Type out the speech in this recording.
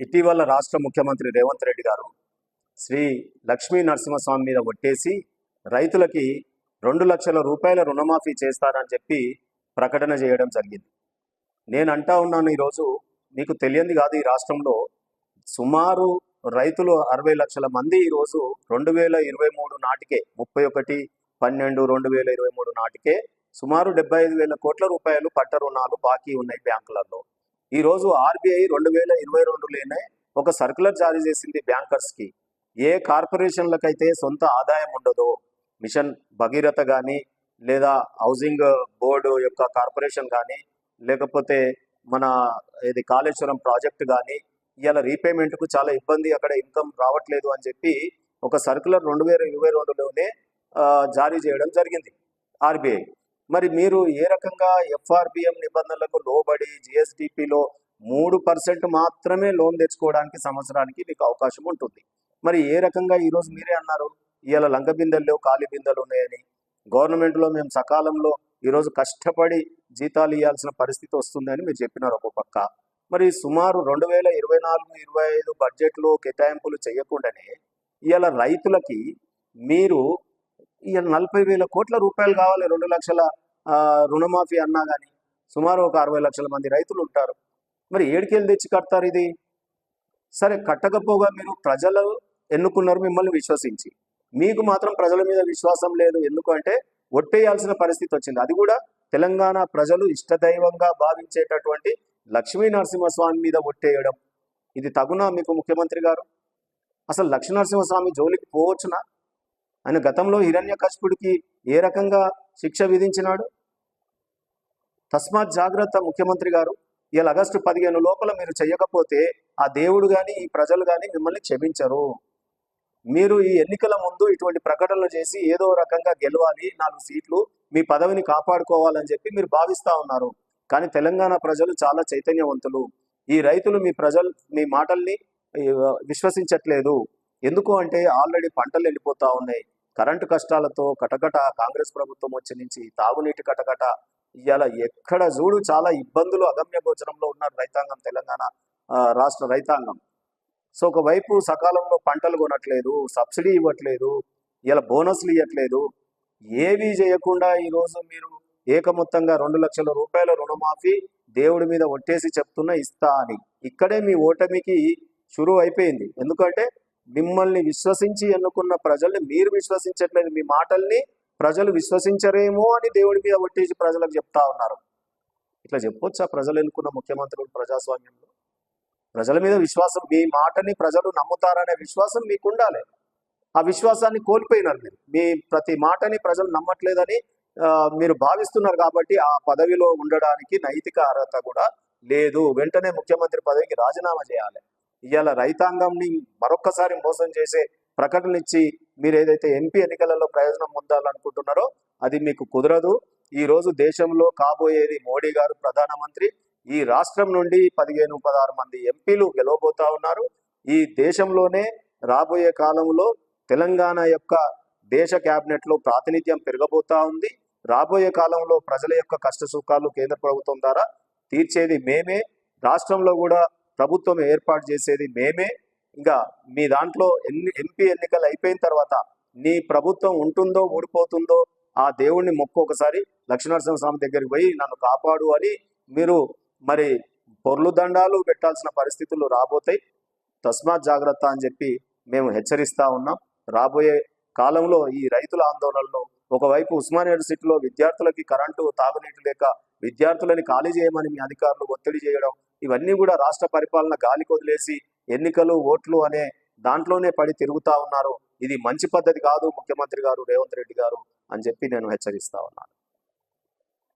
ఇటీవల రాష్ట్ర ముఖ్యమంత్రి రేవంత్ రెడ్డి గారు శ్రీ లక్ష్మీ నరసింహస్వామి మీద ఒట్టేసి రైతులకి రెండు లక్షల రూపాయల రుణమాఫీ చేస్తారని చెప్పి ప్రకటన చేయడం జరిగింది. నేను అంటా ఉన్నాను ఈరోజు మీకు తెలియంది కాదు ఈ రాష్ట్రంలో సుమారు రైతులు అరవై లక్షల మంది ఈరోజు రెండు వేల ఇరవై మూడు నాటికే ముప్పై ఒకటి పన్నెండు రెండు వేల ఇరవై మూడు నాటికే సుమారు డెబ్బై ఐదు వేల కోట్ల రూపాయలు పట్ట రుణాలు బాకీ ఉన్నాయి బ్యాంకులలో. ఈరోజు ఆర్బీఐ రెండు వేల ఇరవై రెండులోనే ఒక సర్క్యులర్ జారీ చేసింది బ్యాంకర్స్కి. ఏ కార్పొరేషన్లకైతే సొంత ఆదాయం ఉండదో మిషన్ భగీరథ కానీ లేదా హౌసింగ్ బోర్డు యొక్క కార్పొరేషన్ కానీ లేకపోతే మన ఇది కాళేశ్వరం ప్రాజెక్ట్ కానీ ఇవాళ రీపేమెంట్కు చాలా ఇబ్బంది అక్కడ ఇన్కమ్ రావట్లేదు అని చెప్పి ఒక సర్క్యులర్ రెండు వేల ఇరవై రెండులోనే జారీ చేయడం జరిగింది ఆర్బీఐ. మరి మీరు ఏ రకంగా ఎఫ్ఆర్బిఎం నిబంధనలకు లోబడి జిఎస్టిపిలో మూడు పర్సెంట్ మాత్రమే లోన్ తెచ్చుకోవడానికి సంవత్సరానికి మీకు అవకాశం ఉంటుంది. మరి ఏ రకంగా ఈరోజు మీరే అన్నారు ఇవాళ లంక బిందెల్లో ఖాళీ బిందెలు ఉన్నాయని? గవర్నమెంట్లో మేము సకాలంలో ఈరోజు కష్టపడి జీతాలు ఇవ్వాల్సిన పరిస్థితి వస్తుందని మీరు చెప్పినారు ఒక పక్క. మరి సుమారు రెండు వేల ఇరవై నాలుగు ఇరవై ఐదు బడ్జెట్లో కేటాయింపులు చేయకుండానే ఇవాళ రైతులకి మీరు ఇక నలభై వేల కోట్ల రూపాయలు కావాలి రెండు లక్షల రుణమాఫీ అన్నా కానీ సుమారు ఒక అరవై లక్షల మంది రైతులు ఉంటారు. మరి ఏడికెళ్ళి తెచ్చి కడతారు ఇది? సరే కట్టకపోగా మీరు ప్రజలు ఎన్నుకున్నారు మిమ్మల్ని విశ్వసించి. మీకు మాత్రం ప్రజల మీద విశ్వాసం లేదు. ఎందుకంటే ఒట్టేయాల్సిన పరిస్థితి వచ్చింది. అది కూడా తెలంగాణ ప్రజలు ఇష్టదైవంగా భావించేటటువంటి లక్ష్మీ నరసింహస్వామి మీద ఒట్టేయడం. ఇది తగునా మీకు ముఖ్యమంత్రి గారు? అసలు లక్ష్మీ నరసింహస్వామి జోలికి పోవచ్చునా? ఆయన గతంలో హిరణ్య ఏ రకంగా శిక్ష విధించినాడు? తస్మాత్ జాగ్రత్త ముఖ్యమంత్రి గారు. ఇలా ఆగస్టు పదిహేను లోపల మీరు చేయకపోతే ఆ దేవుడు కానీ ఈ ప్రజలు కానీ మిమ్మల్ని క్షమించరు. మీరు ఈ ఎన్నికల ముందు ఇటువంటి ప్రకటనలు చేసి ఏదో రకంగా గెలవాలి నాలుగు సీట్లు మీ పదవిని కాపాడుకోవాలని చెప్పి మీరు భావిస్తూ ఉన్నారు. కానీ తెలంగాణ ప్రజలు చాలా చైతన్యవంతులు. ఈ రైతులు మీ ప్రజలు మీ మాటల్ని విశ్వసించట్లేదు. ఎందుకు అంటే ఆల్రెడీ పంటలు వెళ్ళిపోతా ఉన్నాయి. కరెంటు కష్టాలతో కటకట కాంగ్రెస్ ప్రభుత్వం వచ్చి నుంచి తాగునీటి కటకట. ఇవాళ ఎక్కడ చూడు చాలా ఇబ్బందులు అగమ్య గోచరంలో ఉన్నారు రైతాంగం తెలంగాణ రాష్ట్ర రైతాంగం. సో ఒకవైపు సకాలంలో పంటలు కొనట్లేదు సబ్సిడీ ఇవ్వట్లేదు ఇలా బోనస్లు ఇవ్వట్లేదు ఏవి చేయకుండా ఈరోజు మీరు ఏకమొత్తంగా రెండు లక్షల రూపాయల రుణమాఫీ దేవుడి మీద ఒట్టేసి చెప్తున్న ఇస్తా అని. ఇక్కడే మీ ఓటమికి షురువు అయిపోయింది ఎందుకంటే మిమ్మల్ని విశ్వసించి ఎన్నుకున్న ప్రజల్ని మీరు విశ్వసించట్లేదు. మీ మాటల్ని ప్రజలు విశ్వసించరేమో అని దేవుడి మీద ఒట్టేసి ప్రజలకు చెప్తా ఉన్నారు. ఇట్లా చెప్పొచ్చా ప్రజలు ఎన్నుకున్న ముఖ్యమంత్రులు ప్రజాస్వామ్యంలో? ప్రజల మీద విశ్వాసం మీ మాటని ప్రజలు నమ్ముతారనే విశ్వాసం మీకు ఉండాలి ఆ విశ్వాసాన్ని కోల్పోయినారు మీరు. మీ ప్రతి మాటని ప్రజలు నమ్మట్లేదని మీరు భావిస్తున్నారు కాబట్టి ఆ పదవిలో ఉండడానికి నైతిక అర్హత కూడా లేదు. వెంటనే ముఖ్యమంత్రి పదవికి రాజీనామా చేయాలి. ఇవాళ రైతాంగంని మరొక్కసారి మోసం చేసే ప్రకటన ఇచ్చి మీరు ఏదైతే ఎంపీ ఎన్నికలలో ప్రయోజనం పొందాలనుకుంటున్నారో అది మీకు కుదరదు. ఈ రోజు దేశంలో కాబోయేది మోడీ గారు ప్రధానమంత్రి. ఈ రాష్ట్రం నుండి పదిహేను పదహారు మంది ఎంపీలు గెలవబోతా ఉన్నారు. ఈ దేశంలోనే రాబోయే కాలంలో తెలంగాణ యొక్క దేశ క్యాబినెట్లో ప్రాతినిధ్యం పెరగబోతా ఉంది. రాబోయే కాలంలో ప్రజల యొక్క కష్ట సుఖాలు కేంద్ర ప్రభుత్వం ద్వారా తీర్చేది మేమే. రాష్ట్రంలో కూడా ప్రభుత్వం ఏర్పాటు చేసేది మేమే. ఇంకా మీ దాంట్లో ఎన్ని ఎంపీ ఎన్నికలు అయిపోయిన తర్వాత నీ ప్రభుత్వం ఉంటుందో ఊడిపోతుందో ఆ దేవుణ్ణి మొక్కు ఒకసారి స్వామి దగ్గరికి పోయి నన్ను కాపాడు అని మీరు మరి పొర్లు దండాలు పెట్టాల్సిన పరిస్థితులు రాబోతాయి. తస్మాత్ జాగ్రత్త అని చెప్పి మేము హెచ్చరిస్తా ఉన్నాం. రాబోయే కాలంలో ఈ రైతుల ఆందోళనలో ఒకవైపు ఉస్మాన్ యూనివర్సిటీలో విద్యార్థులకి కరెంటు తాగునీటి లేక విద్యార్థులని ఖాళీ చేయమని మీ అధికారులు ఒత్తిడి చేయడం ఇవన్నీ కూడా రాష్ట్ర పరిపాలన గాలికి వదిలేసి ఎన్నికలు ఓట్లు అనే దాంట్లోనే పడి తిరుగుతా ఉన్నారు. ఇది మంచి పద్ధతి కాదు ముఖ్యమంత్రి గారు రేవంత్ రెడ్డి గారు అని చెప్పి నేను హెచ్చరిస్తా ఉన్నాను.